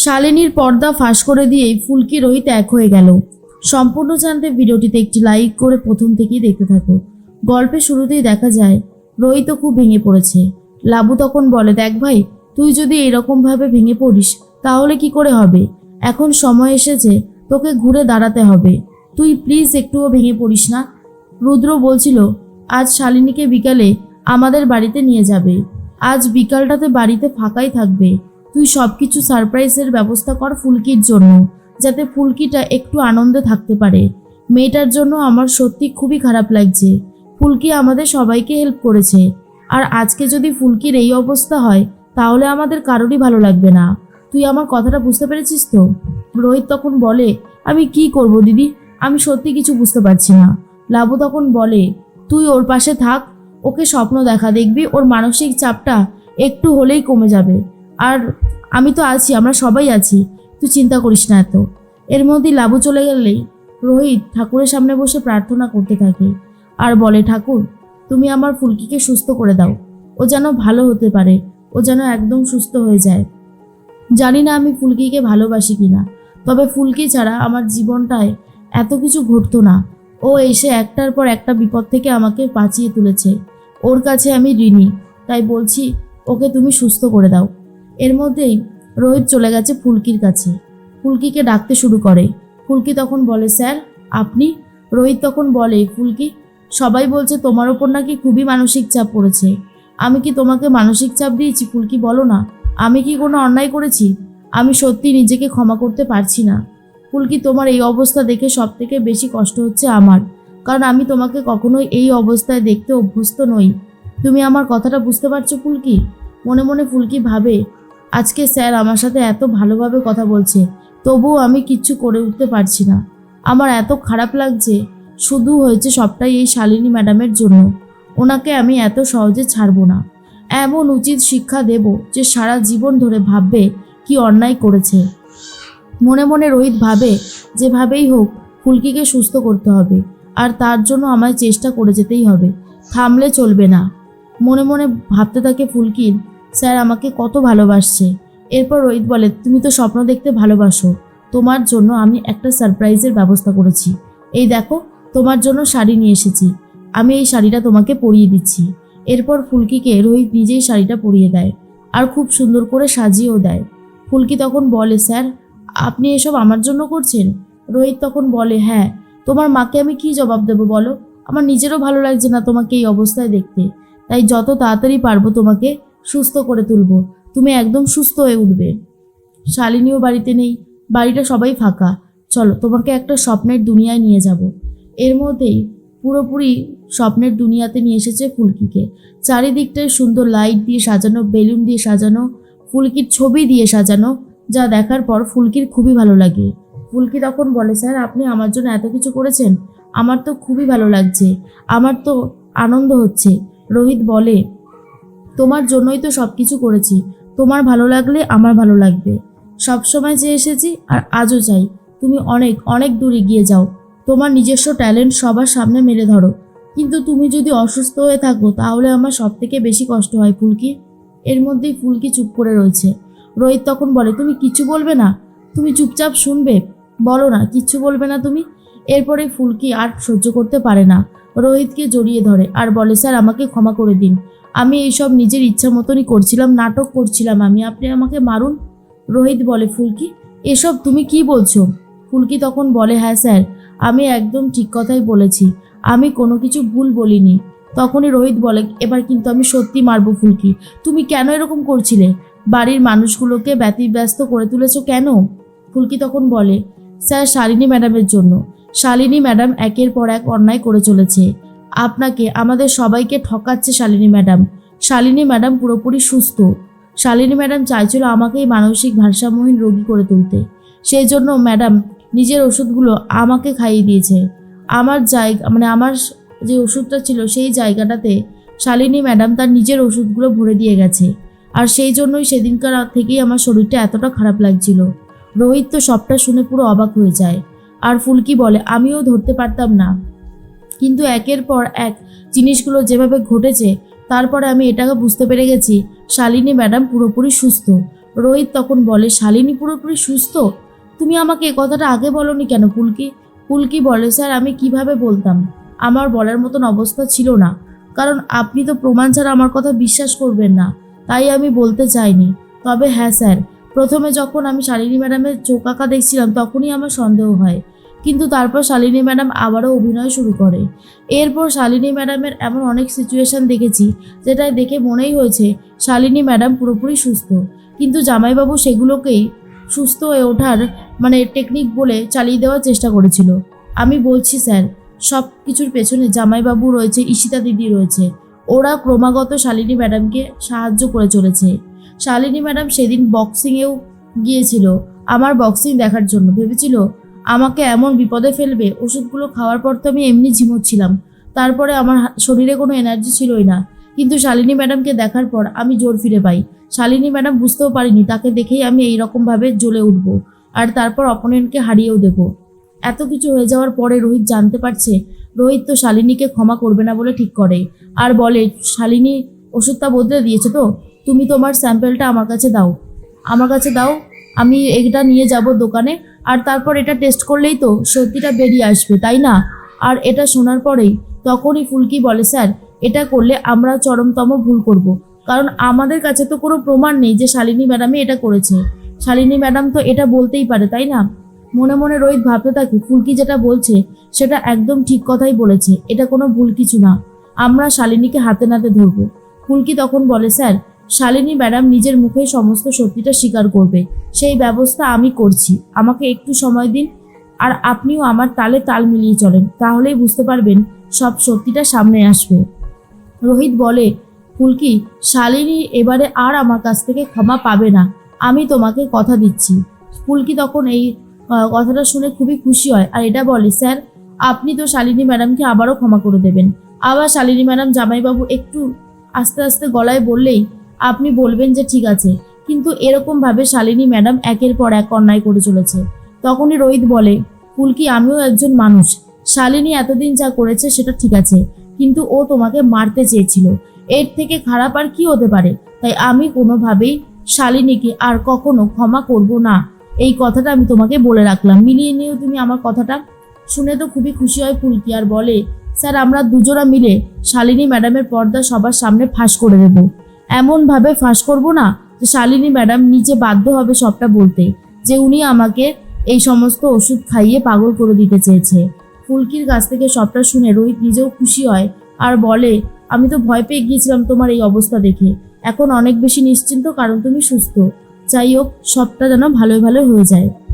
শালিনীর পর্দা ফাঁস করে দিয়েই ফুলকি রোহিত এক হয়ে গেল। সম্পূর্ণ জানতে ভিডিওটিতে একটি লাইক করে প্রথম থেকেই দেখতে থাকো। গল্পের শুরুতেই দেখা যায়, রোহিতও খুব ভেঙে পড়েছে। লাবু তখন বলে, দেখ ভাই, তুই যদি এরকমভাবে ভেঙে পড়িস, তাহলে কি করে হবে? এখন সময় এসেছে, তোকে ঘুরে দাঁড়াতে হবে। তুই প্লিজ একটুও ভেঙে পড়িস না। রুদ্র বলছিল, আজ শালিনীকে বিকালে আমাদের বাড়িতে নিয়ে যাবে। আজ বিকালটাতে বাড়িতে ফাঁকাই থাকবে। তুই সব কিছু সারপ্রাইজের ব্যবস্থা কর ফুলকির জন্য, যাতে ফুলকিটা একটু আনন্দে থাকতে পারে। মেয়েটার জন্য আমার সত্যি খুবই খারাপ লাগছে। ফুলকি আমাদের সবাইকে হেল্প করেছে। আর আজকে যদি ফুলকির এই অবস্থা হয়, তাহলে আমাদের কারোরই ভালো লাগবে না। তুই আমার কথাটা বুঝতে পেরেছিস তো? রোহিত তখন বলে, আমি কি করব দিদি? আমি সত্যি কিছু বুঝতে পারছি না। লাবু তখন বলে, তুই ওর পাশে থাক, ওকে স্বপ্ন দেখা দেখবি, ওর মানসিক চাপটা একটু হলেই কমে যাবে। আর আমি তো আছি, আমরা সবাই আছি। তুই চিন্তা করিস না এত। এর মধ্যেই লাবু চলে গেলেই রোহিত ঠাকুরের সামনে বসে প্রার্থনা করতে থাকে আর বলে, ঠাকুর, তুমি আমার ফুলকিকে সুস্থ করে দাও। ও যেন ভালো হতে পারে, ও যেন একদম সুস্থ হয়ে যায়। জানি না আমি ফুলকিকে ভালোবাসি কিনা, তবে ফুলকি ছাড়া আমার জীবনটায় এত কিছু ঘটতো না। ও এসে একটার পর একটা বিপদ থেকে আমাকে বাঁচিয়ে তুলেছে। ওর কাছে আমি ঋণী, তাই বলছি, ওকে তুমি সুস্থ করে দাও। এর মধ্যেই রোহিত চলে গেছে ফুলকির কাছে। ফুলকিকে ডাকতে শুরু করে। ফুলকি তখন বলে, স্যার, আপনি? রোহিত তখন বলে, ফুলকি, সবাই বলছে তোমার ওপর নাকি খুবই মানসিক চাপ পড়েছে। আমি কি তোমাকে মানসিক চাপ দিয়েছি? ফুলকি, বলো না। আমি কি কোনো অন্যায় করেছি? আমি সত্যি নিজেকে ক্ষমা করতে পারছি না। ফুলকি, তোমার এই অবস্থা দেখে সব থেকে বেশি কষ্ট হচ্ছে আমার। কারণ আমি তোমাকে কখনোই এই অবস্থায় দেখতে অভ্যস্ত নই। তুমি আমার কথাটা বুঝতে পারছ, ফুলকি? মনে মনে ফুলকি ভাবে আজকে স্যার আমার সাথে এত ভালোভাবে কথা বলছে, তবুও আমি কিচ্ছু করে উঠতে পারছি না। আমার এত খারাপ লাগছে, শুধু হয়েছে সবটাই এই শালিনী ম্যাডামের জন্য। ওনাকে আমি এত সহজে ছাড়বো না। এমন উচিত শিক্ষা দেব যে সারা জীবন ধরে ভাববে কি অন্যায় করেছে। মনে মনে রোহিত ভাবে, যেভাবেই হোক, ফুলকিকে সুস্থ করতে হবে। আর তার জন্য আমায় চেষ্টা করে যেতেই হবে। থামলে চলবে না। মনে মনে ভাবতে থাকে ফুলকির স্যার আমাকে কত ভালোবাসছে। এরপর রোহিত বলে, তুমি তো স্বপ্ন দেখতে ভালোবাসো। তোমার জন্য আমি একটা সারপ্রাইজের ব্যবস্থা করেছি। এই দেখো, তোমার জন্য শাড়ি নিয়ে এসেছি। আমি এই শাড়িটা তোমাকে পরিয়ে দিচ্ছি। এরপর ফুলকিকে রোহিত নিজেই শাড়িটা পরিয়ে দেয় আর খুব সুন্দর করে সাজিয়েও দেয়। ফুলকি তখন বলে, স্যার, আপনি এসব আমার জন্য করছেন? রোহিত তখন বলে হ্যাঁ তোমার মাকে আমি কি জবাব দেবো বলো? আমার নিজেরও ভালো লাগছে না তোমাকে এই অবস্থায় দেখতে। তাই যত তাড়াতাড়ি পারব তোমাকে সুস্থ করে তুলব। তুমি একদম সুস্থ হয়ে উঠবে। শালিনীও বাড়িতে নেই। বাড়িটা সবাই ফাঁকা। চলো, তোমাকে একটা স্বপ্নের দুনিয়ায় নিয়ে যাব। এর মধ্যেই পুরোপুরি স্বপ্নের দুনিয়াতে নিয়ে এসেছে ফুলকিকে। চারিদিকটায় সুন্দর লাইট দিয়ে সাজানো, বেলুন দিয়ে সাজানো, ফুলকির ছবি দিয়ে সাজানো, যা দেখার পর ফুলকির খুবই ভালো লাগে। ফুলকি তখন বলে, স্যার, আপনি আমার জন্য এত কিছু করেছেন? আমার তো খুবই ভালো লাগছে। আমার তো আনন্দ হচ্ছে। রোহিত বলে তোমার জন্যই তো সব কিছু করেছি। তোমার ভালো লাগলে আমার ভালো লাগবে। সব সময় চেয়ে এসেছি আর আজও চাই। তুমি অনেক অনেক দূর এগিয়ে যাও। তোমার নিজস্ব ট্যালেন্ট সবার সামনে মেলে ধরো। কিন্তু তুমি যদি অসুস্থ হয়ে থাকো, তাহলে আমার সব থেকে বেশি কষ্ট হয়, ফুলকি। এর মধ্যেই ফুলকি চুপ করে রয়েছে। রোহিত তখন বলে, তুমি কিছু বলবে না? তুমি চুপচাপ শুনবে? বলো না, কিচ্ছু বলবে না তুমি? এরপরে ফুলকি আর সহ্য করতে পারে না। রোহিতকে জড়িয়ে ধরে আর বলে, স্যার, আমাকে ক্ষমা করে দিন। আমি এইসব নিজের ইচ্ছা মতনই করছিলাম, নাটক করছিলাম আমি। আপনি আমাকে মারুন, রোহিত বলে ফুলকি। এসব তুমি কি বলছো? ফুলকি তখন বলে হ্যাঁ স্যার, আমি একদম ঠিক কথাই বলেছি। আমি কোনো কিছু ভুল বলিনি। তখনই রোহিত বলে, এবার কিন্তু আমি সত্যি মারবো ফুলকি। তুমি কেন এরকম করছিলে? বাড়ির মানুষগুলোকে ব্যতিব্যস্ত করে তুলেছো কেন? ফুলকি তখন বলে, স্যার, শালিনী ম্যাডামের জন্য। শালিনী ম্যাডাম একের পর এক অন্যায় করে চলেছে। আপনাকে, আমাদের সবাইকে ঠকাচ্ছে শালিনী ম্যাডাম। শালিনী ম্যাডাম পুরোপুরি সুস্থ। শালিনী ম্যাডাম চাইছিল আমাকেই মানসিক ভারসাম্যহীন রোগী করে তুলতে। সেই জন্য ম্যাডাম নিজের ওষুধগুলো আমাকে খাইয়ে দিয়েছে। আমার জায়গা মানে আমার যে ওষুধটা ছিল সেই জায়গাটাতে শালিনী ম্যাডাম তার নিজের ওষুধগুলো ভরে দিয়ে গেছে। আর সেই জন্যই সেদিনকার থেকেই আমার শরীরটা এতটা খারাপ লাগছিল। রোহিত তো সবটা শুনে পুরো অবাক হয়ে যায়। আর ফুলকি বলে, আমিও ধরতে পারতাম না। কিন্তু একের পর এক জিনিসগুলো যেভাবে ঘটেছে তারপরে আমি এটাকে বুঝতে পেরে গেছি, শালিনী ম্যাডাম পুরোপুরি সুস্থ। রোহিত তখন বলে, শালিনী পুরোপুরি সুস্থ? তুমি আমাকে এ কথাটা আগে বলনি কেন, পুলকি? পুলকি বলে, স্যার, আমি কীভাবে বলতাম? আমার বলার মতন অবস্থা ছিল না। কারণ আপনি তো প্রমাণ ছাড়া আমার কথা বিশ্বাস করবেন না। তাই আমি বলতে চাইনি। তবে হ্যাঁ স্যার, প্রথমে যখন আমি শালিনী ম্যাডামের চোখ আঁকা দেখছিলাম, তখনই আমার সন্দেহ হয়। কিন্তু তারপর শালিনী ম্যাডাম আবারও অভিনয় শুরু করে। এরপর শালিনী ম্যাডামের এমন অনেক সিচুয়েশন দেখেছি যেটা দেখে মনেই হয়েছে শালিনী ম্যাডাম পুরোপুরি সুস্থ। কিন্তু জামাইবাবু সেগুলোকেই সুস্থ হয়ে ওঠার মানে টেকনিক বলে চালিয়ে দেওয়ার চেষ্টা করেছিল। আমি বলছি, স্যার, সব কিছুর পেছনে জামাইবাবু রয়েছে, ঈশিতা দিদি রয়েছে। ওরা ক্রমাগত শালিনী ম্যাডামকে সাহায্য করে চলেছে। শালিনী ম্যাডাম সেদিন বক্সিংয়েও গিয়েছিল, আমার বক্সিং দেখার জন্য। ভেবেছিল আমাকে এমন বিপদে ফেলবে, ওষুধগুলো খাওয়ার পর তো আমি এমনি ঝিমোচ্ছিলাম। তারপরে আমার শরীরে কোনো এনার্জি ছিলই না। কিন্তু শালিনী ম্যাডামকে দেখার পর আমি জোর ফিরে পাই। শালিনী ম্যাডাম বুঝতেও পারিনি, তাকে দেখেই আমি এই রকমভাবে জ্বলে উঠব আর তারপর অপোনেন্টকে হারিয়েও দেবো। এত কিছু হয়ে যাওয়ার পরে রোহিত জানতে পারছে, রোহিত তো শালিনীকে ক্ষমা করবে না বলে ঠিক করে আর বলে, শালিনী, ওষুধটা বদলে দিয়েছে তো, তুমি তোমার স্যাম্পেলটা আমার কাছে দাও। আমার কাছে দাও আমি এটা নিয়ে যাব দোকানে, আর তারপর এটা টেস্ট করলেই তো সত্যিটা বেরিয়ে আসবে, তাই না? আর এটা শোনার পরেই তখনই ফুলকি বলে, স্যার, এটা করলে আমরা চরমতম ভুল করব। কারণ আমাদের কাছে তো কোনো প্রমাণ নেই যে শালিনী ম্যাডামই এটা করেছে। শালিনী ম্যাডাম তো এটা বলতেই পারে, তাই না? মনে মনে রোহিত ভাবতে থাকি, ফুলকি যেটা বলছে, সেটা একদম ঠিক কথাই বলেছে। এটা কোনো ভুল কিছু না। আমরা শালিনীকে হাতে নাতে ধরবো। ফুলকি তখন বলে, স্যার শালিনী ম্যাডাম নিজের মুখে সমস্ত সত্যিটা স্বীকার করবে। সেই ব্যবস্থা আমি করছি। আমাকে একটু সময় দিন আর আপনিও আমার তালে তাল মিলিয়ে চলেন, তাহলেই বুঝতে পারবেন সব সত্যিটা সামনে আসবে। রোহিত বলে, ফুলকি, শালিনী এবারে আর আমার কাছ থেকে ক্ষমা পাবে না। আমি তোমাকে কথা দিচ্ছি। ফুলকি তখন এই কথাটা শুনে খুবই খুশি হয় আর এটা বলে, স্যার, আপনি তো শালিনী ম্যাডামকে আবারও ক্ষমা করে দেবেন। আবার শালিনী ম্যাডাম জামাইবাবু একটু আস্তে আস্তে গলায় বললেই আপনি বলবেন যে ঠিক আছে। কিন্তু এরকমভাবে শালিনী ম্যাডাম একের পর এক অন্যায় করে চলেছে। তখনই রোহিত বলে, ফুলকি, আমিও একজন মানুষ। শালিনী এতদিন যা করেছে সেটা ঠিক আছে। কিন্তু ও তোমাকে মারতে চেয়েছিল। এর থেকে খারাপ আর কি হতে পারে? তাই আমি কোনোভাবেই শালিনীকে আর কখনো ক্ষমা করব না। এই কথাটা আমি তোমাকে বলে রাখলাম। মিলিয়ে নিয়েও তুমি আমার কথাটা। শুনে তো খুবই খুশি হয় ফুলকি আর বলে, স্যার, আমরা দুজনা মিলে শালিনী ম্যাডামের পর্দা সবার সামনে ফাঁস করে দেব। এমনভাবে ফাঁস করব না যে শালিনী ম্যাডাম নিজে বাধ্য হবে সবটা বলতে, যে উনি আমাকে এই সমস্ত ওষুধ খাইয়ে পাগল করে দিতে চেয়েছে। ফুলকির কাছ থেকে সবটা শুনে রোহিত নিজেও খুশি হয় আর বলে, আমি তো ভয় পেয়ে গিয়েছিলাম তোমার এই অবস্থা দেখে। এখন অনেক বেশি নিশ্চিন্ত, কারণ তুমি সুস্থ। যাই হোক, সবটা যেন ভালোই ভালো হয়ে যায়।